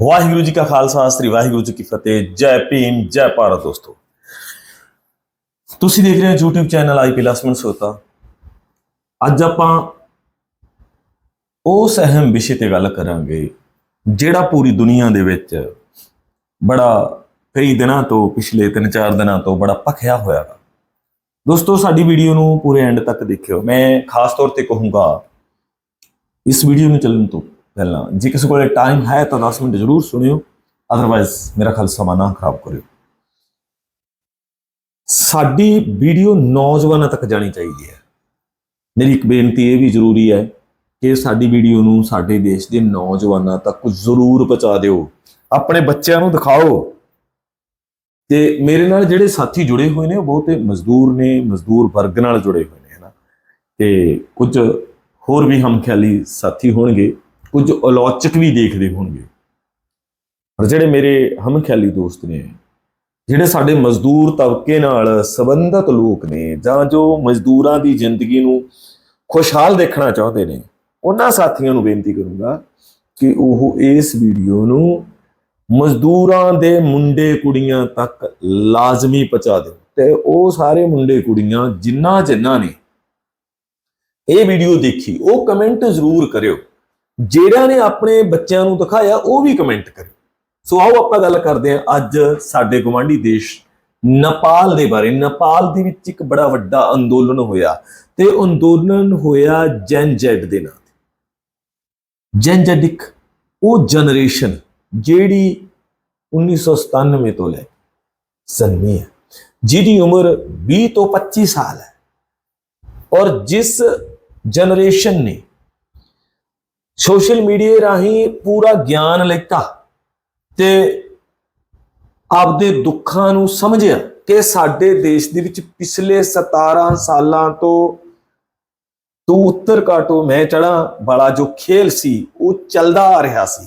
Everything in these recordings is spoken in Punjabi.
ਵਾਹਿਗੁਰੂ ਜੀ ਕਾ ਖਾਲਸਾ, ਸ੍ਰੀ ਵਾਹਿਗੁਰੂ ਜੀ ਕੀ ਫਤਿਹ। ਜੈ ਭੀਮ, ਜੈ ਭਾਰਤ ਦੋਸਤੋ। ਤੁਸੀਂ ਦੇਖ ਰਹੇ ਹੋ YouTube ਚੈਨਲ ਆਈਪੀ ਲਸਮਨ ਸੋਤਾ। ਅੱਜ ਆਪਾਂ ਉਸ ਅਹਿਮ ਵਿਸ਼ੇ ਤੇ ਗੱਲ ਕਰਾਂਗੇ, ਜਿਹੜਾ ਪੂਰੀ ਦੁਨੀਆ ਦੇ ਵਿੱਚ ਬੜਾ ਕਈ ਦਿਨਾਂ ਤੋਂ, ਪਿਛਲੇ 3-4 ਦਿਨਾਂ ਤੋਂ ਬੜਾ ਭਖਿਆ ਹੋਇਆ ਹੈ ਦੋਸਤੋ, ਸਾਡੀ ਵੀਡੀਓ ਨੂੰ ਪੂਰੇ ਐਂਡ ਤੱਕ ਦੇਖਿਓ। ਮੈਂ ਖਾਸ ਤੌਰ ਤੇ ਕਹੂੰਗਾ, ਇਸ ਵੀਡੀਓ ਨੂੰ ਚੱਲਣ ਤੋਂ ਪਹਿਲਾਂ ਜੇ ਕਿਸੇ ਕੋਲ ਟਾਈਮ ਹੈ ਤਾਂ 10 ਮਿੰਟ ਜ਼ਰੂਰ ਸੁਣਿਓ ਅਦਰਵਾਇਜ਼ ਮੇਰਾ ਖਲ ਸਮਾਂ ਨਾ ਖਰਾਬ ਕਰਿਓ ਸਾਡੀ ਵੀਡੀਓ ਨੌਜਵਾਨਾਂ ਤੱਕ ਜਾਣੀ ਚਾਹੀਦੀ ਹੈ ਮੇਰੀ ਇੱਕ ਬੇਨਤੀ ਇਹ ਵੀ ਜ਼ਰੂਰੀ ਹੈ ਕਿ ਸਾਡੀ ਵੀਡੀਓ ਨੂੰ ਸਾਡੇ ਦੇਸ਼ ਦੇ ਨੌਜਵਾਨਾਂ ਤੱਕ ਜ਼ਰੂਰ ਪਹੁੰਚਾ ਦਿਓ ਆਪਣੇ ਬੱਚਿਆਂ ਨੂੰ ਦਿਖਾਓ ਤੇ ਮੇਰੇ ਨਾਲ ਜਿਹੜੇ ਸਾਥੀ ਜੁੜੇ ਹੋਏ ਨੇ ਉਹ ਬਹੁਤੇ ਮਜ਼ਦੂਰ ਨੇ ਮਜ਼ਦੂਰ ਵਰਗ ਨਾਲ ਜੁੜੇ ਹੋਏ ਨੇ ਹਨਾ ਤੇ ਕੁਝ ਹੋਰ ਵੀ ਹਮਖਿਆਲੀ ਸਾਥੀ ਹੋਣਗੇ ਕੁਝ ਅਲੋਚਕ ਵੀ ਦੇਖਦੇ ਹੋਣਗੇ। ਪਰ ਜਿਹੜੇ ਮੇਰੇ ਹਮਖਿਆਲੀ ਦੋਸਤ ਨੇ, ਜਿਹੜੇ ਸਾਡੇ ਮਜ਼ਦੂਰ ਤਬਕੇ ਨਾਲ ਸੰਬੰਧਿਤ ਲੋਕ ਨੇ ਜਾਂ ਜੋ ਮਜ਼ਦੂਰਾਂ ਦੀ ਜ਼ਿੰਦਗੀ ਨੂੰ ਖੁਸ਼ਹਾਲ ਦੇਖਣਾ ਚਾਹੁੰਦੇ ਨੇ, ਉਹਨਾਂ ਸਾਥੀਆਂ ਨੂੰ ਬੇਨਤੀ ਕਰੂੰਗਾ ਕਿ ਉਹ ਇਸ ਵੀਡੀਓ ਨੂੰ ਮਜ਼ਦੂਰਾਂ ਦੇ ਮੁੰਡੇ ਕੁੜੀਆਂ ਤੱਕ ਲਾਜ਼ਮੀ ਪਹੁੰਚਾ ਦਿਓ ਤੇ ਉਹ ਸਾਰੇ ਮੁੰਡੇ ਕੁੜੀਆਂ ਜਿਨ੍ਹਾਂ ਜਿਨ੍ਹਾਂ ਨੇ, ਇਹ ਵੀਡੀਓ ਦੇਖੀ, ਉਹ ਕਮੈਂਟ ਜ਼ਰੂਰ ਕਰਿਓ। ਜਿਹੜਿਆਂ ਨੇ ਆਪਣੇ ਬੱਚਿਆਂ ਨੂੰ ਦਿਖਾਇਆ, ਉਹ ਵੀ ਕਮੈਂਟ ਕਰੇ ਸੋ ਆਓ ਆਪਾਂ ਗੱਲ ਕਰਦੇ ਹਾਂ ਅੱਜ ਸਾਡੇ ਗਵਾਂਢੀ ਦੇਸ਼ ਨੇਪਾਲ ਦੇ ਬਾਰੇ। ਨੇਪਾਲ ਦੇ ਵਿੱਚ ਇੱਕ ਬੜਾ ਵੱਡਾ ਅੰਦੋਲਨ ਹੋਇਆ ਤੇ ਅੰਦੋਲਨ ਹੋਇਆ ਜੈਨ ਜੈਡ ਦੇ ਨਾਂ ਤੇ। ਜੈਨ ਜੈਡਿਕ ਉਹ ਜਨਰੇਸ਼ਨ ਜਿਹੜੀ 1997 ਤੋਂ ਲੈ ਕੇ ਜਨਮੀ ਹੈ, ਜਿਹਦੀ ਉਮਰ 20 ਤੋਂ 25 ਸਾਲ ਹੈ। ਔਰ ਜਿਸ ਜਨਰੇਸ਼ਨ ਨੇ ਸੋਸ਼ਲ ਮੀਡੀਆ ਰਾਹੀਂ ਪੂਰਾ ਗਿਆਨ ਲਿੱਤਾ ਤੇ ਆਪਦੇ ਦੁੱਖਾਂ ਨੂੰ ਸਮਝਿਆ ਕਿ ਸਾਡੇ ਦੇਸ਼ ਦੇ ਵਿੱਚ ਪਿਛਲੇ 17 ਸਾਲਾਂ ਤੋਂ ਤੂੰ ਉੱਤਰ ਕਾਟੋ, ਮੈਂ ਚੜਾ ਵਾਲਾ ਜੋ ਖੇਲ ਸੀ, ਉਹ ਚੱਲਦਾ ਆ ਰਿਹਾ ਸੀ।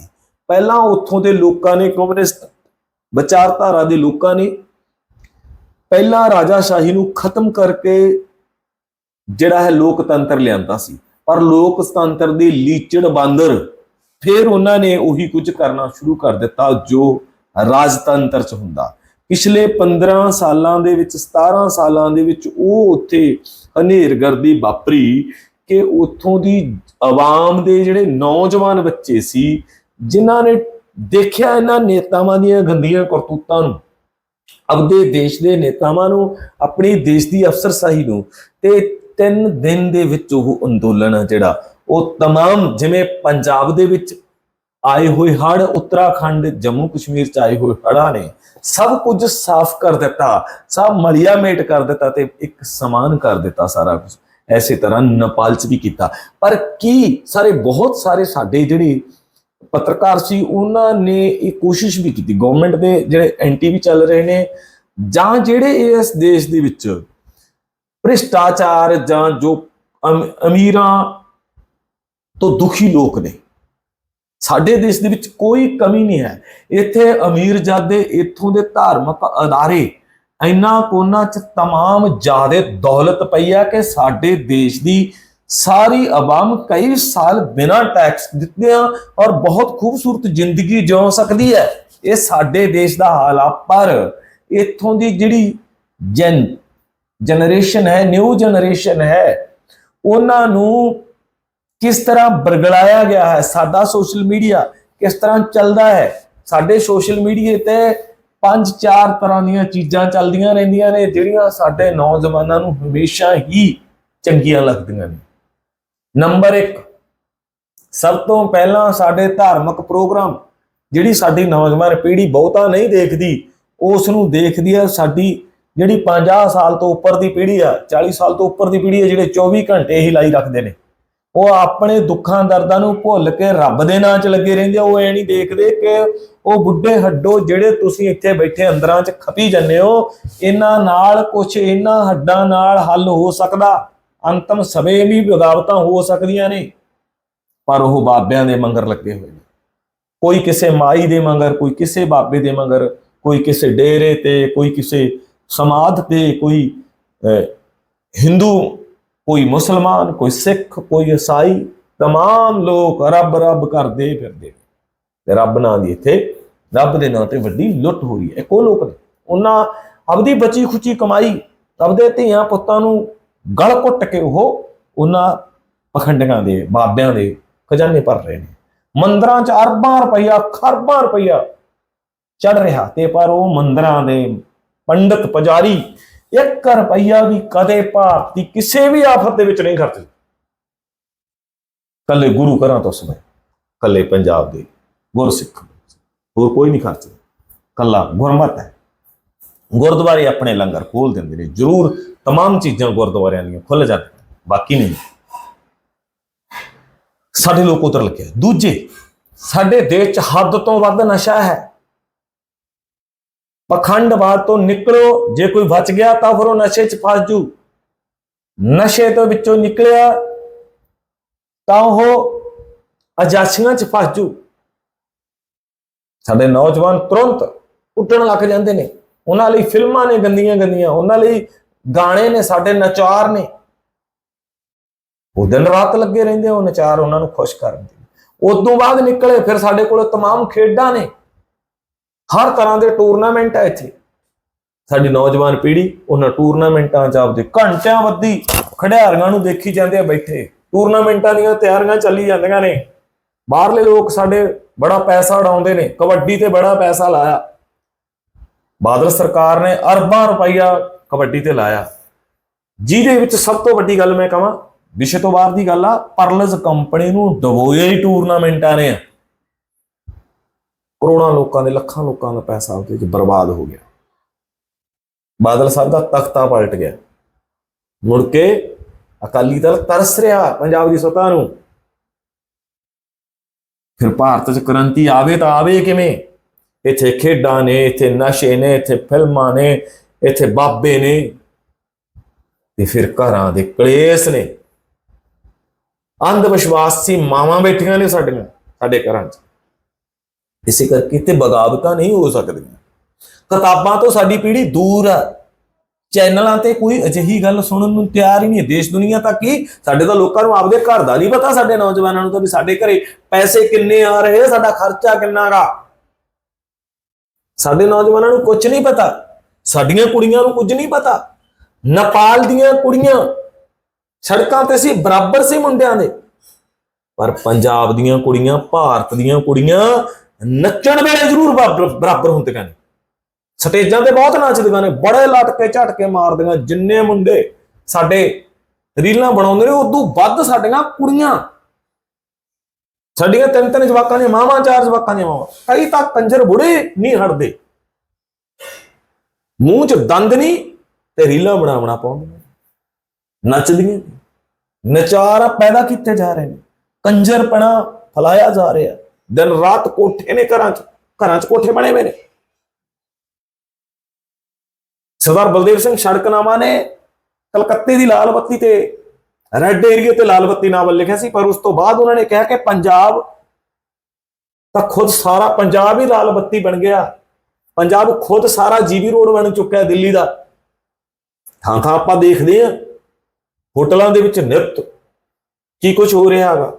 ਪਹਿਲਾਂ ਉੱਥੋਂ ਦੇ ਲੋਕਾਂ ਨੇ ਕਮਿਊਨਿਸਟ ਵਿਚਾਰਧਾਰਾ ਦੇ ਲੋਕਾਂ ਨੇ ਪਹਿਲਾਂ ਰਾਜਾ ਸ਼ਾਹੀ ਨੂੰ ਖਤਮ ਕਰਕੇ ਜਿਹੜਾ ਹੈ ਲੋਕਤੰਤਰ ਲਿਆਂਦਾ ਸੀ। ਪਰ ਲੋਕਤੰਤਰ ਦੀ ਲੀਚੜ ਬਾਂਦਰ ਫਿਰ ਉਹਨਾਂ ਨੇ ਉਹੀ ਕੁਝ ਕਰਨਾ ਸ਼ੁਰੂ ਕਰ ਦਿੱਤਾ ਜੋ ਰਾਜਤੰਤਰ ਚ ਹੁੰਦਾ। ਪਿਛਲੇ 15 ਸਾਲਾਂ ਦੇ ਵਿੱਚ 17 ਸਾਲਾਂ ਦੇ ਵਿੱਚ ਉਹ ਉੱਥੇ ਹਨੇਰਗਰਦੀ ਵਾਪਰੀ ਕਿ ਉੱਥੋਂ ਦੀ ਆਵਾਮ ਦੇ ਜਿਹੜੇ ਨੌਜਵਾਨ ਬੱਚੇ ਸੀ, ਜਿਨ੍ਹਾਂ ਨੇ ਦੇਖਿਆ ਇਹਨਾਂ ਨੇਤਾਵਾਂ ਦੀਆਂ ਗੰਦੀਆਂ ਕਰਤੂਤਾਂ ਨੂੰ, ਆਪਦੇ ਦੇਸ਼ ਦੇ ਨੇਤਾਵਾਂ ਨੂੰ, ਆਪਣੇ ਦੇਸ਼ ਦੀ ਅਫਸਰਸ਼ਾਹੀ ਨੂੰ, ਤੇ ਤਿੰਨ ਦਿਨ ਦੇ ਵਿੱਚ ਉਹ ਅੰਦੋਲਨ ਆ ਜਿਹੜਾ ਉਹ तमाम ਜਿਵੇਂ ਪੰਜਾਬ ਦੇ ਵਿੱਚ ਆਏ ਹੋਏ ਹੜ ਉੱਤਰਾਖੰਡ ਜੰਮੂ ਕਸ਼ਮੀਰ ਚ ਆਏ ਹੋਏ ਹੜ੍ਹਾਂ ਨੇ ਸਭ ਕੁਝ ਸਾਫ਼ ਕਰ ਦਿੱਤਾ ਸਭ ਮਲਿਆ ਮੇਟ ਕਰ ਦਿੱਤਾ ਤੇ ਇੱਕ ਸਮਾਨ ਕਰ ਦਿੱਤਾ ਸਾਰਾ ਕੁਝ ਐਸੇ ਤਰ੍ਹਾਂ ਨੇਪਾਲ ਚ ਵੀ ਕੀਤਾ ਪਰ ਕੀ ਸਾਰੇ ਬਹੁਤ ਸਾਰੇ ਸਾਡੇ ਜਿਹੜੇ ਪੱਤਰਕਾਰ ਸੀ ਉਹਨਾਂ ਨੇ ਇਹ ਕੋਸ਼ਿਸ਼ ਵੀ ਕੀਤੀ ਗਵਰਨਮੈਂਟ ਦੇ ਜਿਹੜੇ ਐਂਟੀ ਵੀ ਚੱਲ ਰਹੇ ਨੇ ਜਾਂ ਜਿਹੜੇ ਇਸ ਦੇਸ਼ ਦੇ ਵਿੱਚ ਭ੍ਰਿਸ਼ਟਾਚਾਰ ਜਾਂ ਜੋ ਅਮ- ਅਮੀਰਾਂ ਤੋਂ ਦੁਖੀ ਲੋਕ ਨੇ ਸਾਡੇ ਦੇਸ਼ ਦੇ ਵਿੱਚ ਕੋਈ ਕਮੀ ਨਹੀਂ ਹੈ ਇੱਥੇ ਅਮੀਰ ਜਾਦੇ ਇੱਥੋਂ ਦੇ ਧਾਰਮਿਕ ਅਦਾਰੇ ਇੰਨਾ ਕੋਨਾ ਚ तमाम ਜ਼ਿਆਦੇ ਦੌਲਤ ਪਈ ਆ ਕਿ ਸਾਡੇ ਦੇਸ਼ ਦੀ ਸਾਰੀ ਆਵਾਮ ਕਈ ਸਾਲ ਬਿਨਾਂ ਟੈਕਸ ਦਿੱਤਿਆਂ ਔਰ ਬਹੁਤ ਖੂਬਸੂਰਤ ਜ਼ਿੰਦਗੀ ਜਿਉ ਸਕਦੀ ਹੈ ਇਹ ਸਾਡੇ ਦੇਸ਼ ਦਾ ਹਾਲ ਆ ਪਰ ਇੱਥੋਂ ਦੀ ਜਿਹੜੀ ਜਨ ਜਨਰੇਸ਼ਨ ਹੈ ਨਿਊ ਜਨਰੇਸ਼ਨ ਹੈ, ਉਹਨਾਂ ਨੂੰ ਕਿਸ ਤਰ੍ਹਾਂ ਬਰਗਲਾਇਆ ਗਿਆ ਹੈ? ਸਾਡਾ ਸੋਸ਼ਲ ਮੀਡੀਆ ਕਿਸ ਤਰ੍ਹਾਂ ਚੱਲਦਾ ਹੈ? ਸਾਡੇ ਸੋਸ਼ਲ ਮੀਡੀਆ ਤੇ ਪੰਜ ਚਾਰ ਤਰ੍ਹਾਂ ਦੀਆਂ ਚੀਜ਼ਾਂ ਚੱਲਦੀਆਂ ਰਹਿੰਦੀਆਂ ਨੇ, ਜਿਹੜੀਆਂ ਸਾਡੇ ਨੌਜਵਾਨਾਂ ਨੂੰ ਹਮੇਸ਼ਾ ਹੀ ਚੰਗੀਆਂ ਲੱਗਦੀਆਂ ਨੇ। ਨੰਬਰ 1 ਸਭ ਤੋਂ ਪਹਿਲਾਂ ਸਾਡੇ ਧਾਰਮਿਕ ਪ੍ਰੋਗਰਾਮ, ਜਿਹੜੀ ਸਾਡੀ ਨੌਜਵਾਨ ਪੀੜ੍ਹੀ ਬਹੁਤਾ ਨਹੀਂ ਦੇਖਦੀ, ਉਸ ਨੂੰ ਦੇਖਦੀ ਹੈ ਸਾਡੀ ਜਿਹੜੀ 50 ਸਾਲ ਤੋਂ ਉੱਪਰ ਦੀ ਪੀੜ੍ਹੀ ਆ 40 ਸਾਲ ਤੋਂ ਉੱਪਰ ਦੀ ਪੀੜ੍ਹੀ ਹੈ ਜਿਹੜੇ 24 ਘੰਟੇ ਹੀ ਲਾਈ ਰੱਖਦੇ ਨੇ। ਉਹ ਆਪਣੇ ਦੁੱਖਾਂ ਦਰਦਾਂ ਨੂੰ ਭੁੱਲ ਕੇ ਰੱਬ ਦੇ ਨਾਂ 'ਚ ਲੱਗੇ ਰਹਿੰਦੇ ਆ। ਉਹ ਐ ਨਹੀਂ ਦੇਖਦੇ ਕਿ ਉਹ ਬੁੱਢੇ ਹੱਡੋ ਜਿਹੜੇ ਤੁਸੀਂ ਇੱਥੇ ਬੈਠੇ ਅੰਦਰਾਂ 'ਚ ਖਪੀ ਜੰਨੇ ਹੋ, ਇਹਨਾਂ ਨਾਲ ਕੁਝ ਇਹਨਾਂ ਹੱਡਾਂ ਨਾਲ ਹੱਲ ਹੋ ਸਕਦਾ। ਅੰਤਮ ਸਮੇਂ ਵੀ ਬਗਾਵਤਾਂ ਹੋ ਸਕਦੀਆਂ ਨੇ, ਪਰ ਉਹ ਬਾਬਿਆਂ ਦੇ ਮੰਗਰ ਲੱਗੇ ਹੋਏ ਨੇ। ਕੋਈ ਕਿਸੇ ਮਾਈ ਦੇ ਮੰਗਰ, ਕੋਈ ਕਿਸੇ ਬਾਬੇ ਦੇ ਮੰਗਰ, ਕੋਈ ਕਿਸੇ ਡੇਰੇ ਤੇ, ਕੋਈ ਕਿਸੇ ਸਮਾਧ ਤੇ ਕੋਈ ਅਹ, ਹਿੰਦੂ ਕੋਈ ਮੁਸਲਮਾਨ ਕੋਈ ਸਿੱਖ ਕੋਈ ਈਸਾਈ तमाम ਲੋਕ ਰੱਬ ਰੱਬ ਕਰਦੇ ਫਿਰਦੇ ਨੇ ਤੇ ਰੱਬ ਨਾਂ ਦੀ ਇੱਥੇ ਰੱਬ ਦੇ ਨਾਂ ਤੇ ਵੱਡੀ ਲੁੱਟ ਹੋ ਰਹੀ ਹੈ ਕੋ ਲੋਕ ਨੇ ਉਹਨਾਂ ਆਪਦੀ ਬਚੀ ਖੁਚੀ ਕਮਾਈ ਆਪਦੇ ਧੀਆਂ ਪੁੱਤਾਂ ਨੂੰ ਗਲ ਘੁੱਟ ਕੇ ਉਹ ਉਹਨਾਂ ਪਖੰਡੀਆਂ ਦੇ ਬਾਬਿਆਂ ਦੇ ਖਜ਼ਾਨੇ ਭਰ ਰਹੇ ਨੇ ਮੰਦਰਾਂ 'ਚ ਅਰਬਾਂ ਰੁਪਈਆ ਖਰਬਾਂ ਰੁਪਈਆ ਚੜ ਰਿਹਾ ਤੇ ਪਰ ਉਹ ਮੰਦਰਾਂ ਦੇ ਪੰਡਤ ਪੁਜਾਰੀ 1 ਰੁਪਈਆ ਵੀ ਕਦੇ ਭਾਰਤ ਦੀ ਕਿਸੇ ਵੀ ਆਫਤ ਦੇ ਵਿੱਚ ਨਹੀਂ ਖਰਚਦੇ ਕੱਲੇ ਗੁਰੂ ਘਰਾਂ ਤੋਂ ਸਵੇ ਕੱਲੇ ਪੰਜਾਬ ਦੇ ਗੁਰਸਿੱਖ ਹੋਰ ਕੋਈ ਨਹੀਂ ਖਰਚਦਾ ਕੱਲਾ ਗੁਰਮਤ ਹੈ ਗੁਰਦੁਆਰੇ ਆਪਣੇ ਲੰਗਰ ਖੋਲ ਦਿੰਦੇ ਨੇ ਜ਼ਰੂਰ तमाम ਚੀਜ਼ਾਂ ਗੁਰਦੁਆਰਿਆਂ ਦੀਆਂ ਖੁੱਲ ਜਾਂਦੀਆਂ ਬਾਕੀ ਨਹੀਂ ਸਾਡੇ ਲੋਕ ਉਧਰ ਲੱਗੇ ਦੂਜੇ ਸਾਡੇ ਦੇਸ਼ 'ਚ ਹੱਦ ਤੋਂ ਵੱਧ ਨਸ਼ਾ ਹੈ ਪਖੰਡਵਾਦ ਤੋਂ ਨਿਕਲੋ ਜੇ ਕੋਈ ਬਚ ਗਿਆ ਤਾਂ ਫਿਰ ਉਹ ਨਸ਼ੇ 'ਚ ਫਸ ਜੂ ਨਸ਼ੇ ਤੋਂ ਵਿੱਚੋਂ ਨਿਕਲਿਆ ਤਾਂ ਉਹ ਅਜਾਸੀਆਂ 'ਚ ਫਸ ਜੂ ਸਾਡੇ ਨੌਜਵਾਨ ਤੁਰੰਤ ਉੱਟਣ ਲੱਗ ਜਾਂਦੇ ਨੇ ਉਹਨਾਂ ਲਈ ਫਿਲਮਾਂ ਨੇ ਗੰਦੀਆਂ ਗੰਦੀਆਂ ਉਹਨਾਂ ਲਈ ਗਾਣੇ ਨੇ ਸਾਡੇ ਨਚਾਰ ਨੇ ਉਹ ਦਿਨ ਰਾਤ ਲੱਗੇ ਰਹਿੰਦੇ ਆ ਉਹ ਨਚਾਰ ਉਹਨਾਂ ਨੂੰ ਖੁਸ਼ ਕਰਨ ਦੇ ਉਸ ਤੋਂ ਬਾਅਦ ਨਿਕਲੇ ਫਿਰ ਸਾਡੇ ਕੋਲ तमाम ਖੇਡਾਂ ਨੇ ਹਰ ਤਰ੍ਹਾਂ ਦੇ ਟੂਰਨਾਮੈਂਟ ਹੈ ਇੱਥੇ। ਸਾਡੀ ਨੌਜਵਾਨ ਪੀੜ੍ਹੀ ਉਹਨਾਂ ਟੂਰਨਾਮੈਂਟਾਂ 'ਚ ਆਪਦੇ ਘੰਟਿਆਂ ਵੱਧੀ ਖਿਡਾਰੀਆਂ ਨੂੰ ਦੇਖੀ ਜਾਂਦੇ ਆ ਬੈਠੇ। ਟੂਰਨਾਮੈਂਟਾਂ ਦੀਆਂ ਤਿਆਰੀਆਂ ਚੱਲੀ ਜਾਂਦੀਆਂ ਨੇ। ਬਾਹਰਲੇ ਲੋਕ ਸਾਡੇ ਬੜਾ ਪੈਸਾ ਉਡਾਉਂਦੇ ਨੇ। ਕਬੱਡੀ ਤੇ ਬੜਾ ਪੈਸਾ ਲਾਇਆ। ਬਾਦਲ ਸਰਕਾਰ ਨੇ ਅਰਬਾਂ ਰੁਪਈਆ ਕਬੱਡੀ ਤੇ ਲਾਇਆ। ਜਿਹਦੇ ਵਿੱਚ ਸਭ ਤੋਂ ਵੱਡੀ ਗੱਲ ਮੈਂ ਕਹਾਂ, ਵਿਸ਼ੇ ਤੋਂ ਬਾਹਰ ਦੀ ਗੱਲ ਆ, ਪਰਲਜ਼ ਕੰਪਨੀ ਨੂੰ ਡਬੋਇਆ ਹੀ ਟੂਰਨਾਮੈਂਟਾਂ ਨੇ। ਕਰੋੜਾਂ ਲੋਕਾਂ ਦੇ, ਲੱਖਾਂ ਲੋਕਾਂ ਦਾ ਪੈਸਾ ਉਹਦੇ ਵਿੱਚ ਬਰਬਾਦ ਹੋ ਗਿਆ। ਬਾਦਲ ਸਾਹਿਬ ਦਾ ਤਖਤਾ ਪਲਟ ਗਿਆ। ਮੁੜ ਕੇ ਅਕਾਲੀ ਦਲ ਤਰਸ ਰਿਹਾ ਪੰਜਾਬ ਦੀ ਸੱਤਾ ਨੂੰ। ਫਿਰ ਭਾਰਤ 'ਚ ਕ੍ਰਾਂਤੀ ਆਵੇ ਤਾਂ ਆਵੇ ਕਿਵੇਂ? ਇੱਥੇ ਖੇਡਾਂ ਨੇ, ਇੱਥੇ ਨਸ਼ੇ ਨੇ, ਇੱਥੇ ਫਿਲਮਾਂ ਨੇ, ਇੱਥੇ ਬਾਬੇ ਨੇ ਤੇ ਫਿਰ ਘਰਾਂ ਦੇ ਕਲੇਸ਼ ਨੇ। ਅੰਧ ਵਿਸ਼ਵਾਸ ਸੀ, ਮਾਵਾਂ ਬੈਠੀਆਂ ਨੇ ਸਾਡੀਆਂ ਸਾਡੇ ਘਰਾਂ 'ਚ। ਇਸੇ ਕਰਕੇ ਤੇ ਬਗਾਵਤਾਂ ਨਹੀਂ ਹੋ ਸਕਦੀਆਂ। ਕਿਤਾਬਾਂ ਤੋਂ ਸਾਡੀ ਪੀੜ੍ਹੀ ਦੂਰ ਆ। ਚੈਨਲਾਂ ਤੇ ਕੋਈ ਅਜਿਹੀ ਗੱਲ ਸੁਣਨ ਨੂੰ ਤਿਆਰ ਹੀ ਨਹੀਂ। ਦੇਸ਼ ਦੁਨੀਆ ਤੱਕ ਹੀ ਸਾਡੇ ਤਾਂ ਲੋਕਾਂ ਨੂੰ ਆਪਦੇ ਘਰ ਦਾ ਨਹੀਂ ਪਤਾ, ਸਾਡੇ ਨੌਜਵਾਨਾਂ ਨੂੰ ਤਾਂ ਵੀ ਸਾਡੇ ਘਰੇ ਪੈਸੇ ਕਿੰਨੇ ਆ ਰਹੇ, ਸਾਡਾ ਖਰਚਾ ਕਿੰਨਾ ਗਾ ਸਾਡੇ ਨੌਜਵਾਨਾਂ ਨੂੰ ਕੁਝ ਨਹੀਂ ਪਤਾ। ਸਾਡੀਆਂ ਕੁੜੀਆਂ ਨੂੰ ਕੁਝ ਨਹੀਂ ਪਤਾ। ਨੇਪਾਲ ਦੀਆਂ ਕੁੜੀਆਂ ਸੜਕਾਂ ਤੇ ਸੀ, ਬਰਾਬਰ ਸੀ ਮੁੰਡਿਆਂ ਦੇ। ਪਰ ਪੰਜਾਬ ਦੀਆਂ ਕੁੜੀਆਂ, ਭਾਰਤ ਦੀਆਂ ਕੁੜੀਆਂ ਨੱਚਣ ਵੇਲੇ ਜ਼ਰੂਰ ਬਰਾਬਰ ਬਰਾਬਰ ਹੁੰਦੀਆਂ ਨੇ। ਸਟੇਜਾਂ ਤੇ ਬਹੁਤ ਨੱਚਦੀਆਂ ਨੇ, ਬੜੇ ਲਟਕੇ ਝਟਕੇ ਮਾਰਦੀਆਂ, ਜਿੰਨੇ ਮੁੰਡੇ ਸਾਡੇ ਰੀਲਾਂ ਬਣਾਉਂਦੇ ਨੇ, ਉਦੋਂ ਵੱਧ ਸਾਡੀਆਂ ਕੁੜੀਆਂ। ਸਾਡੀਆਂ ਤਿੰਨ ਤਿੰਨ ਜਵਾਕਾਂ ਦੀਆਂ ਮਾਵਾਂ, ਚਾਰ ਜਵਾਕਾਂ ਦੀਆਂ ਮਾਵਾਂ। ਕਈ ਤਾਂ ਕੰਜਰ ਬੁੜੇ ਨਹੀਂ ਹਟਦੇ। ਮੂੰਹ 'ਚ ਦੰਦ ਨਹੀਂ ਤੇ ਰੀਲਾਂ ਬਣਾਉਣਾ ਬਣਾ ਪਾਉਂਦੀਆਂ ਨੱਚਦੀਆਂ ਨੇ। ਨਚਾਰ ਪੈਦਾ ਕੀਤੇ ਜਾ ਰਹੇ ਨੇ। ਕੰਜਰਪਣਾ ਫਲਾਇਆ ਜਾ ਰਿਹਾ। ਦਿਨ ਰਾਤ ਕੋਠੇ ਨੇ ਘਰਾਂ 'ਚ ਘਰਾਂ 'ਚ ਕੋਠੇ ਬਣੇ ਹੋਏ ਨੇ। ਸਰਦਾਰ ਬਲਦੇਵ ਸਿੰਘ ਸੜਕਨਾਮਾ ਨੇ ਕਲਕੱਤੇ ਦੀ ਲਾਲ ਬੱਤੀ ਤੇ, ਰੈੱਡ ਏਰੀਆ ਤੇ ਲਾਲ ਬੱਤੀ ਨਾਵਲ ਲਿਖਿਆ ਸੀ, ਪਰ ਉਸ ਤੋਂ ਬਾਅਦ ਉਹਨਾਂ ਨੇ ਕਿਹਾ ਕਿ ਪੰਜਾਬ ਤਾਂ ਖੁਦ ਸਾਰਾ, ਪੰਜਾਬ ਹੀ ਲਾਲ ਬੱਤੀ ਬਣ ਗਿਆ। ਪੰਜਾਬ ਖੁਦ ਸਾਰਾ ਜੀਬੀ ਰੋਡ ਬਣ ਚੁੱਕਿਆ ਦਿੱਲੀ ਦਾ। ਥਾਂ ਥਾਂ ਆਪਾਂ ਦੇਖਦੇ ਆ ਹੋਟਲਾਂ ਦੇ ਵਿੱਚ ਨਿਤ ਕੀ ਕੁਝ ਹੋ ਰਿਹਾ ਹੈਗਾ।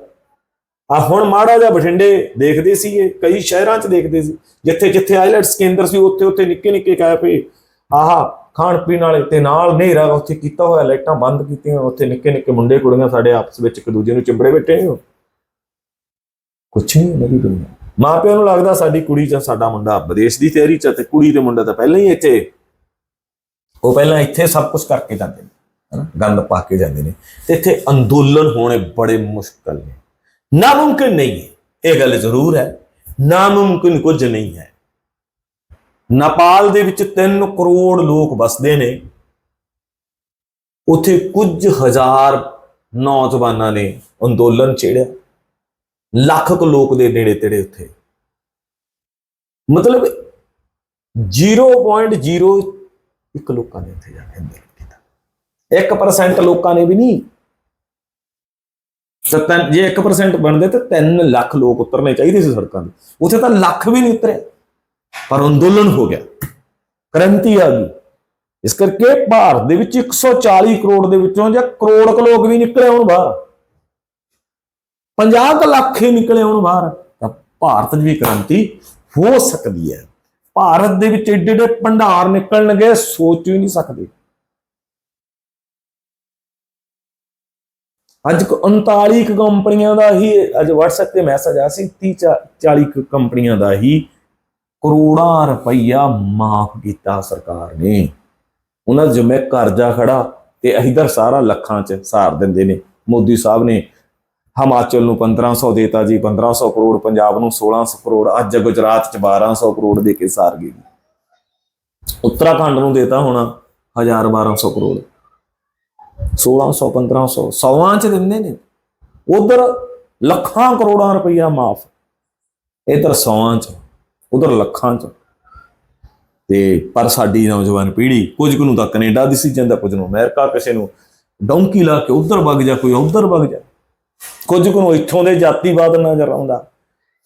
ਆ ਹੁਣ ਮਾੜਾ ਜਿਹਾ ਬਠਿੰਡੇ ਦੇਖਦੇ ਸੀ ਇਹ ਕਈ ਸ਼ਹਿਰਾਂ 'ਚ ਦੇਖਦੇ ਸੀ, ਜਿੱਥੇ ਜਿੱਥੇ ਆਈਲੈਟਸ ਕੇਂਦਰ ਸੀ, ਉੱਥੇ ਉੱਥੇ ਨਿੱਕੇ ਨਿੱਕੇ ਕੈਫੇ, ਆਹਾ, ਖਾਣ ਪੀਣ ਵਾਲੇ ਤੇ ਨਾਲ ਹਨੇਰਾ ਉੱਥੇ ਕੀਤਾ ਹੋਇਆ, ਲਾਈਟਾਂ ਬੰਦ ਕੀਤੀਆਂ, ਉੱਥੇ ਨਿੱਕੇ ਨਿੱਕੇ ਮੁੰਡੇ ਕੁੜੀਆਂ ਸਾਡੇ ਆਪਸ ਵਿੱਚ ਇੱਕ ਦੂਜੇ ਨੂੰ ਚਿੰਬੜੇ ਬੈਠੇ ਨੇ ਕੁਛ ਨਹੀਂ ਉਹਨਾਂ ਦੀ ਦੁਨੀਆ। ਮਾਪਿਆਂ ਨੂੰ ਲੱਗਦਾ ਸਾਡੀ ਕੁੜੀ ਜਾਂ ਸਾਡਾ ਮੁੰਡਾ ਵਿਦੇਸ਼ ਦੀ ਤਿਆਰੀ ਚ ਤੇ ਕੁੜੀ ਤੇ ਮੁੰਡਾ ਤਾਂ ਪਹਿਲਾਂ ਹੀ ਇੱਥੇ। ਉਹ ਪਹਿਲਾਂ ਇੱਥੇ ਸਭ ਕੁਝ ਕਰਕੇ ਜਾਂਦੇ ਨੇ, ਹਨਾ, ਗੰਦ ਪਾ ਕੇ ਜਾਂਦੇ ਨੇ। ਤੇ ਇੱਥੇ ਅੰਦੋਲਨ ਹੋਣੇ ਬੜੇ ਮੁਸ਼ਕਲ ਨੇ। ਨਾਮੁਮਕਿਨ ਨਹੀਂ ਇਹ ਗੱਲ ਜ਼ਰੂਰ ਹੈ ਨਾਮੁਮਕਿਨ ਕੁਝ ਨਹੀਂ ਹੈ ਨੇਪਾਲ ਦੇ ਵਿੱਚ 3 ਕਰੋੜ ਲੋਕ ਵਸਦੇ ਨੇ ਉੱਥੇ ਕੁਝ ਹਜ਼ਾਰ ਨੌਜਵਾਨਾਂ ਨੇ ਅੰਦੋਲਨ ਛੇੜਿਆ ਲੱਖ ਕੁ ਲੋਕ ਦੇ ਨੇੜੇ ਤੇੜੇ ਉੱਥੇ ਮਤਲਬ 0.01 ਲੋਕਾਂ ਨੇ ਉੱਥੇ ਜਾ ਕੇ ਅੰਦੋਲਨ ਕੀਤਾ 1% ਲੋਕਾਂ ਨੇ ਵੀ ਨਹੀਂ ਤਾਂ ਤਿੰਨ- ਜੇ 1% ਬਣਦੇ ਤਾਂ 3 ਲੱਖ ਲੋਕ ਉਤਰਨੇ ਚਾਹੀਦੇ ਸੀ ਸੜਕਾਂ ਤੇ। ਉੱਥੇ ਤਾਂ ਲੱਖ ਵੀ ਨਹੀਂ ਉਤਰਿਆ ਪਰ ਅੰਦੋਲਨ ਹੋ ਗਿਆ। ਕ੍ਰਾਂਤੀ ਆ ਗਈ। ਇਸ ਕਰਕੇ ਭਾਰਤ ਦੇ ਵਿੱਚ 140 ਕਰੋੜ ਦੇ ਵਿੱਚੋਂ ਜਾਂ ਕਰੋੜ ਕੁ ਲੋਕ ਵੀ ਨਿਕਲੇ ਹੋਣ ਬਾਹਰ। 50 ਕੁ ਲੱਖ ਹੀ ਨਿਕਲੇ ਹੋਣ ਬਾਹਰ। ਤਾਂ ਭਾਰਤ 'ਚ ਵੀ ਕ੍ਰਾਂਤੀ ਹੋ ਸਕਦੀ ਹੈ। ਭਾਰਤ ਦੇ ਵਿੱਚ ਏਡੇ ਏਡੇ ਭੰਡਾਰ ਨਿਕਲਣਗੇ, ਸੋਚ ਵੀ ਨਹੀਂ ਸਕਦੇ। ਅੱਜ ਕ- 39 ਕੁ ਕੰਪਨੀਆਂ ਦਾ ਹੀ, ਅੱਜ WhatsApp ਤੇ ਮੈਸੇਜ ਆ ਸੀ 30 40 ਕੁ ਕੰਪਨੀਆਂ ਦਾ ਹੀ ਕਰੋੜਾਂ ਰੁਪਈਆ ਮਾਫ ਕੀਤਾ ਸਰਕਾਰ ਨੇ। ਉਹਨਾਂ ਦਾ ਜਿਵੇਂ ਕਰਜ਼ਾ ਖੜਾ ਤੇ ਇਧਰ ਸਾਰਾ ਲੱਖਾਂ ਚ ਸਾਰ ਦਿੰਦੇ ਨੇ। ਮੋਦੀ ਸਾਹਿਬ ਨੇ ਹਿਮਾਚਲ ਨੂੰ 1500 ਦੇਤਾ ਜੀ 1500 ਕਰੋੜ, ਪੰਜਾਬ ਨੂੰ 1600 ਕਰੋੜ, ਅੱਜ ਗੁਜਰਾਤ ਚ 1200 ਕਰੋੜ ਦੇ ਕੇ ਸਾਰ ਗਏ ਉੱਤਰਾਖੰਡ ਨੂੰ ਦੇਤਾ ਹੁਣ 1000 1200 ਕਰੋੜ। 1600 1500 ਸੌਆਂ ਚ ਦਿੰਦੇ ਨੇ। ਉਧਰ ਲੱਖਾਂ ਕਰੋੜਾਂ ਰੁਪਈਆ ਮਾਫ। ਇਧਰ ਸੌਆਂ ਚ, ਉਧਰ ਲੱਖਾਂ ਚ। ਤੇ ਪਰ ਸਾਡੀ ਨੌਜਵਾਨ ਪੀੜ੍ਹੀ ਕੁਝ ਕੁ ਨੂੰ ਤਾਂ ਕੈਨੇਡਾ ਦਿਸੀ ਜਾਂਦਾ, ਕੁਝ ਨੂੰ ਅਮਰੀਕਾ, ਕਿਸੇ ਨੂੰ ਡੌਂਕੀ ਲਾ ਕੇ ਉਧਰ ਵਗ ਜਾ, ਕੋਈ ਉਧਰ ਵਗ ਜਾ। ਕੁਝ ਕੁ ਨੂੰ ਇੱਥੋਂ ਦੇ ਜਾਤੀਵਾਦ ਨਜ਼ਰ ਆਉਂਦਾ।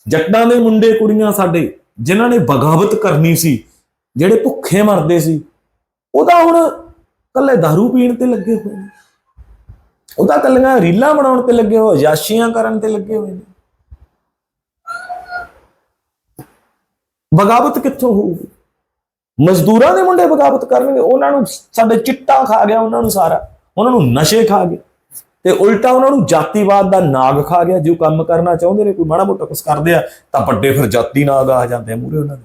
ਜੱਟਾਂ ਦੇ ਮੁੰਡੇ ਕੁੜੀਆਂ ਸਾਡੇ, ਜਿਨ੍ਹਾਂ ਨੇ ਬਗਾਵਤ ਕਰਨੀ ਸੀ, ਜਿਹੜੇ ਭੁੱਖੇ ਮਰਦੇ ਸੀ, ਉਹਦਾ ਹੁਣ ਕੱਲੇ दारू ਪੀਣ ਤੇ ਲੱਗੇ ਹੋਏ ਨੇ। ਉਹਦਾ ਕੱਲੀਆਂ ਰੀਲਾਂ ਬਣਾਉਣ ਤੇ ਲੱਗੇ ਹੋਏ, ਯਾਸ਼ੀਆਂ ਕਰਨ ਤੇ ਲੱਗੇ ਹੋਏ ਨੇ। ਬਗਾਵਤ ਕਿੱਥੋਂ ਹੋਊਗੀ? ਮਜ਼ਦੂਰਾਂ ਦੇ ਮੁੰਡੇ ਬਗਾਵਤ ਕਰਨਗੇ, ਉਹਨਾਂ ਨੂੰ ਸਾਡੇ ਚਿੱਟਾ ਖਾ ਗਿਆ ਉਹਨਾਂ ਨੂੰ ਸਾਰਾ, ਉਹਨਾਂ ਨੂੰ ਨਸ਼ੇ ਖਾ ਗਏ। ਤੇ ਉਲਟਾ ਉਹਨਾਂ ਨੂੰ ਜਾਤੀਵਾਦ ਦਾ ਨਾਗ ਖਾ ਗਿਆ, ਜੋ ਕੰਮ ਕਰਨਾ ਚਾਹੁੰਦੇ ਨੇ, ਕੋਈ ਮਾੜਾ ਮੋਟਾ ਕੁਛ ਕਰਦੇ ਆ, ਤਾਂ ਵੱਡੇ ਫਿਰ ਜਾਤੀ ਨਾਗ ਆ ਜਾਂਦੇ ਆ ਮੂਰੇ ਉਹਨਾਂ ਦੇ।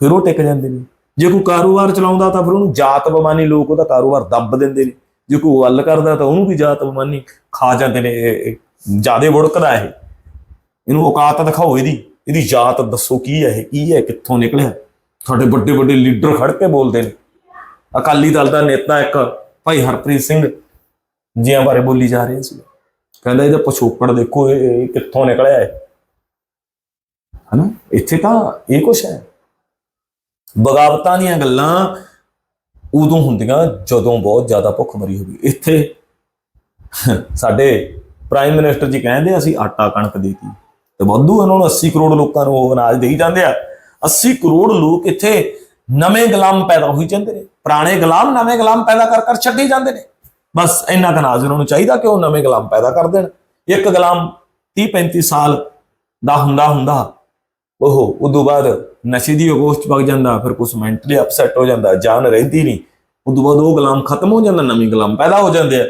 ਫਿਰ ਉਹ ਟਿਕ ਜਾਂਦੇ ਨੇ। ਜੇ ਕੋਈ ਕਾਰੋਬਾਰ ਚਲਾਉਂਦਾ ਤਾਂ ਫਿਰ ਉਹਨੂੰ ਜਾਤ ਬਮਾਨੀ ਲੋਕ ਉਹਦਾ ਕਾਰੋਬਾਰ ਦੱਬ ਦਿੰਦੇ ਨੇ। ਜੇ ਕੋਈ ਗੱਲ ਕਰਦਾ ਤਾਂ ਉਹਨੂੰ ਵੀ ਜਾਤ ਬਮਾਨੀ ਖਾ ਜਾਂਦੇ ਨੇ। ਜਿਆਦੇ ਵੜਕਦਾ ਇਹ। ਇਹਨੂੰ ਔਕਾਤ ਦਿਖਾਓ ਇਹਦੀ। ਇਹਦੀ ਜਾਤ ਦੱਸੋ ਕੀ ਹੈ ਇਹ, ਕੀ ਹੈ, ਕਿੱਥੋਂ ਨਿਕਲਿਆ? ਤੁਹਾਡੇ ਵੱਡੇ ਵੱਡੇ ਲੀਡਰ ਖੜ ਕੇ ਬੋਲਦੇ ਨੇ। ਅਕਾਲੀ ਦਲ ਦਾ ਨੇਤਾ ਇੱਕ ਭਾਈ ਹਰਪ੍ਰੀਤ ਸਿੰਘ ਜੀਆਂ ਬਾਰੇ ਬੋਲੀ ਜਾ ਰਹੀ ਸੀ। ਕਹਿੰਦਾ ਇਹਦਾ ਪਛੋਕੜ ਦੇਖੋ, ਇਹ ਇਹ ਕਿੱਥੋਂ ਨਿਕਲਿਆ ਹੈ ਹਨਾ? ਇੱਥੇ ਤਾਂ ਇਹ ਕੁਛ ਹੈ। ਬਗਾਵਤਾਂ ਦੀਆਂ ਗੱਲਾਂ ਉਦੋਂ ਹੁੰਦੀਆਂ ਜਦੋਂ ਬਹੁਤ ਜ਼ਿਆਦਾ ਭੁੱਖਮਰੀ ਹੋਵੇ ਇੱਥੇ ਸਾਡੇ ਪ੍ਰਾਈਮ ਮਿਨਿਸਟਰ ਜੀ ਕਹਿੰਦੇ ਅਸੀਂ ਆਟਾ ਕਣਕ ਦੇਤੀ। ਤੇ ਵਾਧੂ ਇਹਨਾਂ ਨੂੰ 80 ਕਰੋੜ ਲੋਕਾਂ ਨੂੰ ਉਹ ਅਨਾਜ ਦੇਈ ਜਾਂਦੇ ਆ। 80 ਕਰੋੜ ਲੋਕ ਇੱਥੇ ਨਵੇਂ ਗੁਲਾਮ ਪੈਦਾ ਹੋਈ ਜਾਂਦੇ ਨੇ। ਪੁਰਾਣੇ ਗੁਲਾਮ ਨਵੇਂ ਗੁਲਾਮ ਪੈਦਾ ਕਰ ਕਰ ਛੱਡੀ ਜਾਂਦੇ ਨੇ। ਬਸ ਇੰਨਾ ਕੁ ਅਨਾਜ ਉਹਨਾਂ ਨੂੰ ਚਾਹੀਦਾ ਕਿ ਉਹ ਨਵੇਂ ਗੁਲਾਮ ਪੈਦਾ ਕਰ ਦੇਣ। ਇੱਕ ਗੁਲਾਮ 30 35 ਸਾਲ ਦਾ ਹੁੰਦਾ ਹੁੰਦਾ ਉਹ ਉਦੋਂ ਬਾਅਦ ਨਸ਼ੇ ਦੀ ਅਗੋਸ਼ ਚ ਵਗ ਜਾਂਦਾ, ਫਿਰ ਕੁਝ ਮੈਂਟਲੀ ਅਪਸੈਟ ਹੋ ਜਾਂਦਾ, ਜਾਨ ਰਹਿੰਦੀ ਨਹੀਂ ਉਦੋਂ ਬਾਅਦ ਉਹ ਗੁਲਾਮ ਖਤਮ ਹੋ ਜਾਂਦਾ, ਨਵੇਂ ਗੁਲਾਮ ਪੈਦਾ ਹੋ ਜਾਂਦੇ ਆ।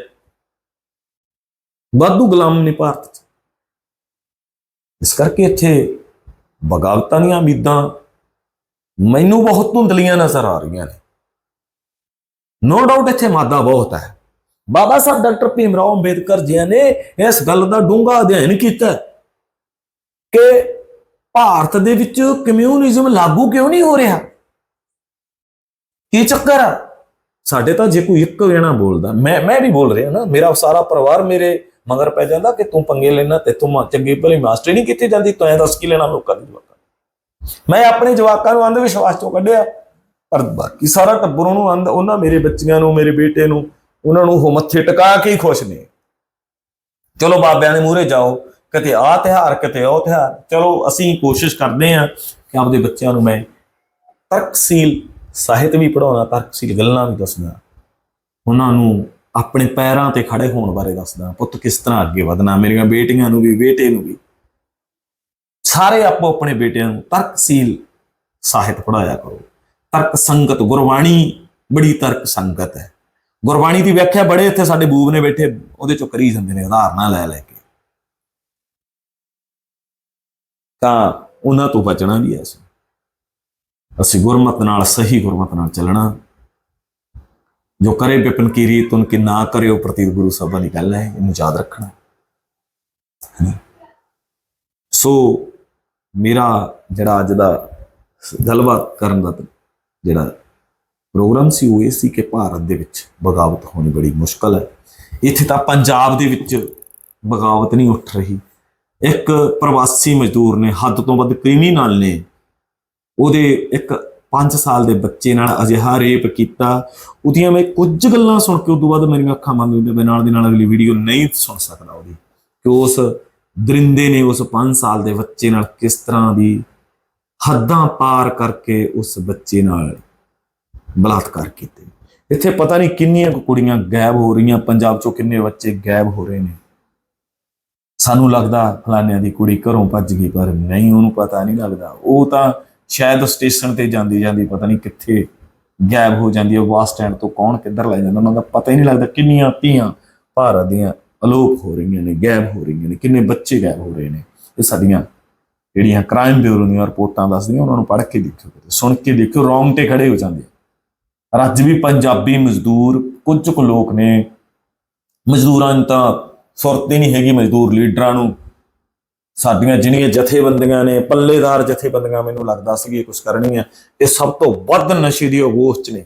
ਵਾਧੂ ਗੁਲਾਮ ਨੇ ਭਾਰਤ 'ਚ। ਇਸ ਕਰਕੇ ਇੱਥੇ ਬਗਾਵਤਾਂ ਦੀਆਂ ਉਮੀਦਾਂ ਮੈਨੂੰ ਬਹੁਤ ਧੁੰਦਲੀਆਂ ਨਜ਼ਰ ਆ ਰਹੀਆਂ ਨੇ। ਨੋ ਡਾਊਟ ਇੱਥੇ ਮਾਦਾ ਬਹੁਤ ਹੈ। ਬਾਬਾ ਸਾਹਿਬ ਡਾਕਟਰ ਭੀਮ ਰਾਓ ਅੰਬੇਦਕਰ ਜੀ ਨੇ ਇਸ ਗੱਲ ਦਾ ਡੂੰਘਾ ਅਧਿਐਨ ਕੀਤਾ ਕਿ ਭਾਰਤ ਦੇ ਵਿੱਚ ਕਮਿਊਨਿਜ਼ਮ ਲਾਗੂ ਕਿਉਂ ਨਹੀਂ ਹੋ ਰਿਹਾ? ਕੀ ਚੱਕਰ ਆ? ਸਾਡੇ ਤਾਂ ਜੇ ਕੋਈ ਇੱਕ ਜਣਾ ਬੋਲਦਾ, ਮੈਂ ਮੈਂ ਵੀ ਬੋਲ ਰਿਹਾ ਨਾ, ਮੇਰਾ ਸਾਰਾ ਪਰਿਵਾਰ ਮੇਰੇ ਮਗਰ ਪੈ ਜਾਂਦਾ ਕਿ ਤੂੰ ਪੰਗੇ ਲੈਣਾ ਤੇ ਤੂੰ ਚੰਗੀ ਭਲੀ ਮਾਸਟਰੀ ਨਹੀਂ ਕੀਤੀ ਜਾਂਦੀ, ਤੂੰ ਦੱਸ ਕੀ ਲੈਣਾ ਲੋਕਾਂ ਦੇ ਜਵਾਕਾਂ ਨੂੰ। ਮੈਂ ਆਪਣੇ ਜਵਾਕਾਂ ਨੂੰ ਅੰਧ ਵਿਸ਼ਵਾਸ ਤੋਂ ਕੱਢਿਆ, ਪਰ ਬਾਕੀ ਸਾਰਾ ਟੱਬਰ ਉਹਨੂੰ ਅੰਧ, ਉਹਨਾਂ ਮੇਰੇ ਬੱਚਿਆਂ ਨੂੰ, ਮੇਰੇ ਬੇਟੇ ਨੂੰ, ਉਹਨਾਂ ਨੂੰ ਉਹ ਮੱਥੇ ਟਿਕਾ ਕੇ ਹੀ ਖੁਸ਼ ਨੇ। ਚਲੋ ਬਾਬਿਆਂ ਦੇ ਮੂਹਰੇ ਜਾਓ ਕਿਤੇ ਆਹ ਤਿਹਾਰ ਕਿਤੇ ਉਹ ਤਿਹਾਰ ਚਲੋ, ਅਸੀਂ ਕੋਸ਼ਿਸ਼ ਕਰਦੇ ਹਾਂ ਕਿ ਆਪਦੇ ਬੱਚਿਆਂ ਨੂੰ ਮੈਂ ਤਰਕਸ਼ੀਲ ਸਾਹਿਤ ਵੀ ਪੜਾਉਣਾ ਤਰਕਸ਼ੀਲ ਗੱਲਾਂ ਵੀ ਦੱਸਦਾ ਉਹਨਾਂ ਨੂੰ ਆਪਣੇ ਪੈਰਾਂ ਤੇ ਖੜੇ ਹੋਣ ਬਾਰੇ ਦੱਸਦਾ, ਪੁੱਤ ਕਿਸ ਤਰ੍ਹਾਂ ਅੱਗੇ ਵਧਣਾ, ਮੇਰੀਆਂ ਬੇਟੀਆਂ ਨੂੰ ਵੀ, ਬੇਟੇ ਨੂੰ ਵੀ। ਸਾਰੇ ਆਪੋ ਆਪਣੇ ਬੇਟਿਆਂ ਨੂੰ ਤਰਕਸ਼ੀਲ ਸਾਹਿਤ ਪੜਾਇਆ ਕਰੋ। ਤਰਕ ਸੰਗਤ ਗੁਰਬਾਣੀ, ਬੜੀ ਤਰਕ ਸੰਗਤ ਹੈ। ਗੁਰਬਾਣੀ ਦੀ ਵਿਆਖਿਆ ਬੜੇ ਇੱਥੇ ਸਾਡੇ ਬੂਬ ਨੇ ਬੈਠੇ, ਉਹਦੇ ਚੋਂ ਕਰੀ ਜਾਂਦੇ ਨੇ, ਉਦਾਹਰਨਾਂ ਲੈ ਲੈ ਕੇ ਤਾਂ ਉਹਨਾਂ ਤੋਂ ਬਚਣਾ ਵੀ ਹੈ ਅਸੀਂ। ਅਸੀਂ ਗੁਰਮਤ ਨਾਲ, ਸਹੀ ਗੁਰਮਤ ਨਾਲ ਚੱਲਣਾ। ਜੋ ਕਰੇ ਬਿਪਨ ਕੀ ਰੀਤ ਉਨਕੀ ਨਾ ਕਰਿਓ ਪ੍ਰਤੀਤ ਗੁਰੂ ਸਾਹਿਬਾਂ ਦੀ ਗੱਲ ਹੈ, ਇਹਨੂੰ ਯਾਦ ਰੱਖਣਾ ਹੈਨਾ। ਸੋ ਮੇਰਾ ਜਿਹੜਾ ਅੱਜ ਦਾ ਗੱਲਬਾਤ ਕਰਨ ਦਾ ਜਿਹੜਾ ਪ੍ਰੋਗਰਾਮ ਸੀ, ਉਹ ਇਹ ਸੀ ਕਿ ਭਾਰਤ ਦੇ ਵਿੱਚ ਬਗਾਵਤ ਹੋਣੀ ਬੜੀ ਮੁਸ਼ਕਲ ਹੈ। ਇੱਥੇ ਤਾਂ ਪੰਜਾਬ ਦੇ ਵਿੱਚ ਬਗਾਵਤ ਨਹੀਂ ਉੱਠ ਰਹੀ। ਇੱਕ ਪ੍ਰਵਾਸੀ ਮਜ਼ਦੂਰ ਨੇ, ਹੱਦ ਤੋਂ ਵੱਧ ਕ੍ਰਿਮੀਨਲ ਨੇ, ਉਹਦੇ ਇੱਕ 5 ਸਾਲ ਦੇ ਬੱਚੇ ਨਾਲ ਅਜਿਹਾ ਰੇਪ ਕੀਤਾ। ਉਹਦੀਆਂ ਮੈਂ ਕੁਝ ਗੱਲਾਂ ਸੁਣ ਕੇ ਉਦੋਂ ਬਾਅਦ ਮੇਰੀਆਂ ਅੱਖਾਂ ਬੰਦ ਹੋ ਗਈਆਂ ਮੈਂ ਨਾਲ ਦੀ ਨਾਲ ਅਗਲੀ ਵੀਡੀਓ ਨਹੀਂ ਸੁਣ ਸਕਦਾ ਉਹਦੀ। ਕਿ ਉਸ ਦਰਿੰਦੇ ਨੇ ਉਸ 5 ਸਾਲ ਦੇ ਬੱਚੇ ਨਾਲ ਕਿਸ ਤਰ੍ਹਾਂ ਦੀ ਹੱਦਾਂ ਪਾਰ ਕਰਕੇ ਉਸ ਬੱਚੇ ਨਾਲ ਬਲਾਤਕਾਰ ਕੀਤੇ। ਇੱਥੇ ਪਤਾ ਨਹੀਂ ਕਿੰਨੀਆਂ ਕੁੜੀਆਂ ਗਾਇਬ ਹੋ ਰਹੀਆਂ, ਪੰਜਾਬ ਚੋਂ ਕਿੰਨੇ ਬੱਚੇ ਗਾਇਬ ਹੋ ਰਹੇ ਨੇ। ਸਾਨੂੰ ਲੱਗਦਾ ਫਲਾਨਿਆਂ ਦੀ ਕੁੜੀ ਘਰੋਂ ਭੱਜ ਗਈ, ਪਰ ਨਹੀਂ, ਉਹਨੂੰ ਪਤਾ ਨਹੀਂ ਲੱਗਦਾ। ਉਹ ਤਾਂ ਸ਼ਾਇਦ ਸਟੇਸ਼ਨ ਤੇ ਜਾਂਦੀ ਜਾਂਦੀ ਪਤਾ ਨਹੀਂ ਕਿੱਥੇ ਗਾਇਬ ਹੋ ਜਾਂਦੀ ਹੈ ਬੱਸ ਸਟੈਂਡ ਤੋਂ ਕੌਣ ਕਿੱਧਰ ਲੈ ਜਾਂਦਾ, ਉਹਨਾਂ ਦਾ ਪਤਾ ਹੀ ਨਹੀਂ ਲੱਗਦਾ ਕਿੰਨੀਆਂ ਧੀਆਂ ਭਾਰਤ ਦੀਆਂ ਅਲੋਪ ਹੋ ਰਹੀਆਂ ਨੇ, ਗਾਇਬ ਹੋ ਰਹੀਆਂ ਨੇ, ਕਿੰਨੇ ਬੱਚੇ ਗਾਇਬ ਹੋ ਰਹੇ ਨੇ। ਇਹ ਸਾਡੀਆਂ ਜਿਹੜੀਆਂ ਕ੍ਰਾਈਮ ਬਿਊਰੋ ਦੀਆਂ ਰਿਪੋਰਟਾਂ ਦੱਸਦੀਆਂ, ਉਹਨਾਂ ਨੂੰ ਪੜ੍ਹ ਕੇ ਦੇਖਿਓ ਸੁਣ ਕੇ ਦੇਖਿਓ ਰੌਂਗਟੇ ਖੜੇ ਹੋ ਜਾਂਦੇ ਪਰ ਅੱਜ ਵੀ ਪੰਜਾਬੀ ਮਜ਼ਦੂਰ ਕੁਝ ਕੁ ਲੋਕ ਨੇ, ਮਜ਼ਦੂਰਾਂ ਨੂੰ ਤਾਂ ਸੁਰਤ ਹੀ ਨਹੀਂ ਹੈਗੀ ਮਜ਼ਦੂਰ ਲੀਡਰਾਂ ਨੂੰ। ਸਾਡੀਆਂ ਜਿਹੜੀਆਂ ਜਥੇਬੰਦੀਆਂ ਨੇ, ਪੱਲੇਦਾਰ ਜਥੇਬੰਦੀਆਂ ਮੈਨੂੰ ਲੱਗਦਾ ਸੀ ਇਹ ਕੁਝ ਕਰਨਗੀਆਂ। ਇਹ ਸਭ ਤੋਂ ਵੱਧ ਨਸ਼ੇ ਦੀ ਅਗੋਸ਼ ਚ ਨੇ।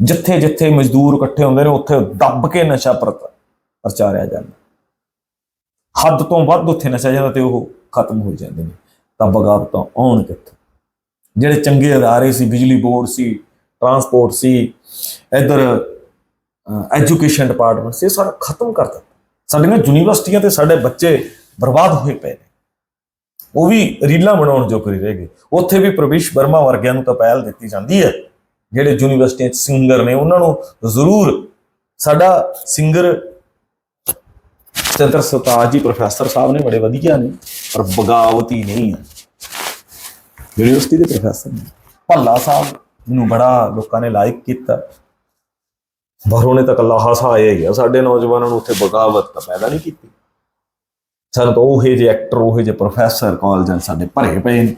ਜਿੱਥੇ ਜਿੱਥੇ ਮਜ਼ਦੂਰ ਇਕੱਠੇ ਹੁੰਦੇ ਨੇ, ਉੱਥੇ ਦੱਬ ਕੇ ਨਸ਼ਾ ਪ੍ਰਚਾਰਿਆ ਜਾਂਦਾ। ਹੱਦ ਤੋਂ ਵੱਧ ਉੱਥੇ ਨਸ਼ਾ ਜਾਂਦਾ ਤੇ ਉਹ ਖਤਮ ਹੋ ਜਾਂਦੇ ਨੇ। ਤਾਂ ਬਗਾਵਤਾਂ ਆਉਣ ਕਿੱਥੋਂ? ਜਿਹੜੇ ਚੰਗੇ ਅਦਾਰੇ ਸੀ, ਬਿਜਲੀ ਬੋਰਡ ਸੀ, ਟਰਾਂਸਪੋਰਟ ਸੀ, ਇਧਰ ਐਜੂਕੇਸ਼ਨ ਡਿਪਾਰਟਮੈਂਟ ਸੀ, ਇਹ ਸਾਰਾ ਖਤਮ ਕਰ ਦਿੱਤਾ। ਸਾਡੀਆਂ ਯੂਨੀਵਰਸਿਟੀਆਂ ਤੇ ਸਾਡੇ ਬੱਚੇ ਬਰਬਾਦ ਹੋਏ ਪਏ ਨੇ। ਉਹ ਵੀ ਰੀਲਾਂ ਬਣਾਉਣ ਜੋ ਕਰੀ ਰਹਿ ਗਏ। ਉੱਥੇ ਵੀ ਪ੍ਰਵੇਸ਼ ਵਰਮਾ ਵਰਗਿਆਂ ਨੂੰ ਤਾਂ ਪਹਿਲ ਦਿੱਤੀ ਜਾਂਦੀ ਹੈ। ਜਿਹੜੇ ਯੂਨੀਵਰਸਿਟੀਆਂ 'ਚ ਸਿੰਗਰ ਨੇ, ਉਹਨਾਂ ਨੂੰ ਜ਼ਰੂਰ ਸਾਡਾ ਸਿੰਗਰ ਚੰਦਰ ਸਰਤਾਜ ਜੀ, ਪ੍ਰੋਫੈਸਰ ਸਾਹਿਬ ਨੇ, ਬੜੇ ਵਧੀਆ ਨੇ, ਪਰ ਬਗਾਵਤੀ ਨਹੀਂ ਹੈ। ਯੂਨੀਵਰਸਿਟੀ ਦੇ ਪ੍ਰੋਫੈਸਰ ਨੇ। ਭੱਲਾ ਸਾਹਿਬ ਨੂੰ ਬੜਾ ਲੋਕਾਂ ਨੇ ਲਾਈਕ ਕੀਤਾ। ਪਰ ਉਹਨੇ ਤਾਂ ਕੱਲਾ ਹਸਾਇਆ ਹੀ ਆ। ਸਾਡੇ ਨੌਜਵਾਨਾਂ ਨੂੰ ਉੱਥੇ ਬਗਾਵਤ ਤਾਂ ਪੈਦਾ ਨਹੀਂ ਕੀਤੀ। ਸਾਨੂੰ ਤਾਂ ਉਹੇ ਜਿਹੇ ਐਕਟਰ ਉਹੇ ਜਿਹੇ ਪ੍ਰੋਫੈਸਰ ਕਾਲਜਾਂ ਸਾਡੇ ਭਰੇ ਪਏ ਨੇ।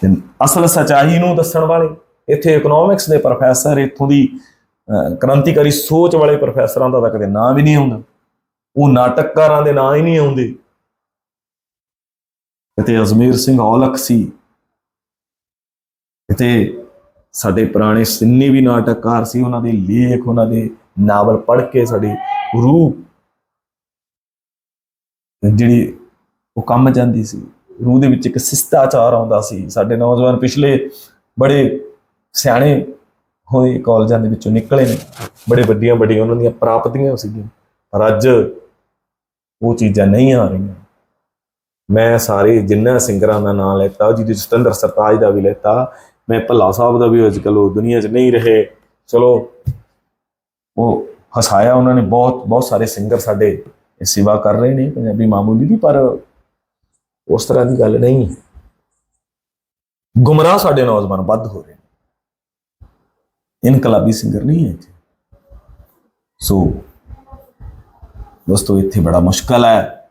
ਤੇ ਅਸਲ ਸਚਾਈ ਨੂੰ ਦੱਸਣ ਵਾਲੇ ਇੱਥੇ ਇਕਨੋਮਿਕਸ ਦੇ ਪ੍ਰੋਫੈਸਰ ਇੱਥੋਂ ਦੀ ਅਹ, ਕ੍ਰਾਂਤੀਕਾਰੀ ਸੋਚ ਵਾਲੇ ਪ੍ਰੋਫੈਸਰਾਂ ਦਾ ਤਾਂ ਕਦੇ ਨਾਂ ਵੀ ਨਹੀਂ ਆਉਂਦਾ। ਉਹ ਨਾਟਕਕਾਰਾਂ ਦੇ ਨਾਂ ਹੀ ਨਹੀਂ ਆਉਂਦੇ। ਕਿਤੇ ਅਜ਼ਮੀਰ ਸਿੰਘ ਔਲਖ ਸੀ। ਕਿਤੇ ਸਾਡੇ ਪੁਰਾਣੇ ਸਿੰਨੀ ਵੀ ਨਾਟਕਕਾਰ ਸੀ, ਉਹਨਾਂ ਦੇ ਲੇਖ, ਉਹਨਾਂ ਦੇ ਨਾਵਲ ਪੜ੍ਹ ਕੇ ਸਾਡੀ ਰੂਹ ਜਿਹੜੀ ਉਹ ਕੰਮ ਜਾਂਦੀ ਸੀ, ਰੂਹ ਦੇ ਵਿੱਚ ਇੱਕ ਸਿਸਟਾਚਾਰ ਆਉਂਦਾ ਸੀ। ਸਾਡੇ ਨੌਜਵਾਨ ਪਿਛਲੇ ਬੜੇ ਸਿਆਣੇ ਹੋਏ ਕਾਲਜਾਂ ਦੇ ਵਿੱਚੋਂ ਨਿਕਲੇ ਨੇ, ਬੜੇ ਵੱਡੀਆਂ ਵੱਡੀਆਂ ਉਹਨਾਂ ਦੀਆਂ ਪ੍ਰਾਪਤੀਆਂ ਸੀਗੀਆਂ, ਪਰ ਅੱਜ ਉਹ ਚੀਜ਼ਾਂ ਨਹੀਂ ਆ ਰਹੀਆਂ। ਮੈਂ ਸਾਰੇ ਜਿੰਨਾ ਸਿੰਗਰਾਂ ਦਾ ਨਾਮ ਲੈਤਾ, ਜਿਹਦੇ ਚ ਸਤਿੰਦਰ ਸਰਤਾਜ ਦਾ ਵੀ ਲੈਤਾ ਮੈਂ ਭੱਲਾ ਸਾਹਿਬ ਦਾ ਵੀ ਅੱਜ ਕੱਲ੍ਹ ਉਹ ਦੁਨੀਆ 'ਚ ਨਹੀਂ ਰਹੇ। ਚਲੋ, ਉਹ ਹਸਾਇਆ ਉਹਨਾਂ ਨੇ ਬਹੁਤ ਬਹੁਤ ਸਾਰੇ ਸਿੰਗਰ ਸਾਡੇ ਸੇਵਾ ਕਰ ਰਹੇ ਨੇ ਪੰਜਾਬੀ ਮਾਮੂਲੀ ਦੀ, ਪਰ ਉਸ ਤਰ੍ਹਾਂ ਦੀ ਗੱਲ ਨਹੀਂ। ਹੈ ਗੁੰਮਰਾਹ ਸਾਡੇ ਨੌਜਵਾਨ ਵੱਧ ਹੋ ਰਹੇ ਨੇ। ਇਨਕਲਾਬੀ ਸਿੰਗਰ ਨਹੀਂ ਹੈ ਸੋ, ਦੋਸਤੋ, ਇੱਥੇ ਬੜਾ ਮੁਸ਼ਕਲ ਹੈ।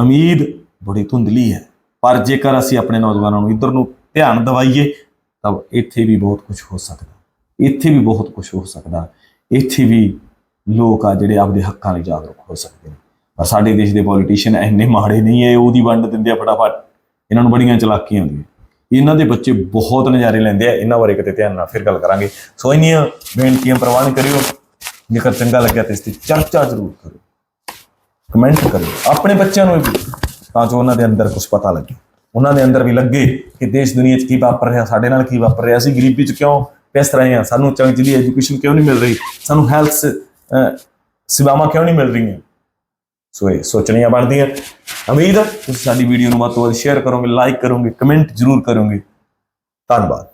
ਉਮੀਦ ਬੜੀ ਧੁੰਦਲੀ ਹੈ। ਪਰ ਜੇਕਰ ਅਸੀਂ ਆਪਣੇ ਨੌਜਵਾਨਾਂ ਨੂੰ ਇਧਰ ਨੂੰ ਧਿਆਨ ਦਿਵਾਈਏ ਤਾਂ ਇੱਥੇ ਵੀ ਬਹੁਤ ਕੁਝ ਹੋ ਸਕਦਾ। ਇੱਥੇ ਵੀ ਬਹੁਤ ਕੁਝ ਹੋ ਸਕਦਾ। ਇੱਥੇ ਵੀ ਲੋਕ ਆ ਜਿਹੜੇ ਆਪਦੇ ਹੱਕਾਂ ਲਈ ਜਾਗਰੂਕ ਹੋ ਸਕਦੇ ਨੇ। ਪਰ ਸਾਡੇ ਦੇਸ਼ ਦੇ ਪੋਲੀਟੀਸ਼ੀਅਨ ਇੰਨੇ ਮਾੜੇ ਨਹੀਂ ਐ, ਉਹਦੀ ਵੰਡ ਦਿੰਦੇ ਆ ਫਟਾਫਟ। ਇਹਨਾਂ ਨੂੰ ਬੜੀਆਂ ਚਲਾਕੀਆਂ ਹੁੰਦੀਆਂ। ਇਹਨਾਂ ਦੇ ਬੱਚੇ ਬਹੁਤ ਨਜ਼ਾਰੇ ਲੈਂਦੇ ਆ। ਇਹਨਾਂ ਬਾਰੇ ਕਿਤੇ ਧਿਆਨ ਨਾਲ ਫਿਰ ਗੱਲ ਕਰਾਂਗੇ। ਸੋ ਇੰਨੀਆਂ ਬੇਨਤੀਆਂ ਪ੍ਰਵਾਨ ਕਰਿਓ। ਜੇਕਰ ਚੰਗਾ ਲੱਗਿਆ ਤਾਂ ਇਸ ਦੀ ਚਰਚਾ ਜ਼ਰੂਰ ਕਰੋ ਕਮੈਂਟ ਕਰਿਓ। ਆਪਣੇ ਬੱਚਿਆਂ ਨੂੰ ਵੀ। ਤਾਂ ਜੋ ਉਹਨਾਂ ਦੇ ਅੰਦਰ ਕੁਝ ਪਤਾ ਲੱਗੇ। ਉਹਨਾਂ ਦੇ ਅੰਦਰ ਵੀ ਲੱਗੇ ਕਿ ਦੇਸ਼ ਦੁਨੀਆ 'ਚ ਕੀ ਵਾਪਰ ਰਿਹਾ, ਸਾਡੇ ਨਾਲ ਕੀ ਵਾਪਰ ਰਿਹਾ, ਅਸੀਂ ਗਰੀਬੀ 'ਚ ਕਿਉਂ ਇਸ ਤਰ੍ਹਾਂ ਹਾਂ? ਸਾਨੂੰ ਚੰਗੀ ਐਜੂਕੇਸ਼ਨ ਕਿਉਂ ਨਹੀਂ ਮਿਲ ਰਹੀ? ਸਾਨੂੰ ਹੈਲਥ ਸੇਵਾਵਾਂ ਕਿਉਂ ਨਹੀਂ ਮਿਲ ਰਹੀਆਂ? ਸੋ ਇਹ ਸੋਚਣੀਆਂ ਬਣਦੀਆਂ। ਉਮੀਦ ਹੈ ਤੁਸੀਂ ਸਾਡੀ ਵੀਡੀਓ ਨੂੰ ਵੱਧ ਤੋਂ ਵੱਧ ਸ਼ੇਅਰ ਕਰੋਗੇ ਲਾਈਕ ਕਰੋਗੇ ਕਮੈਂਟ ਜ਼ਰੂਰ ਕਰੋਗੇ। ਧੰਨਵਾਦ।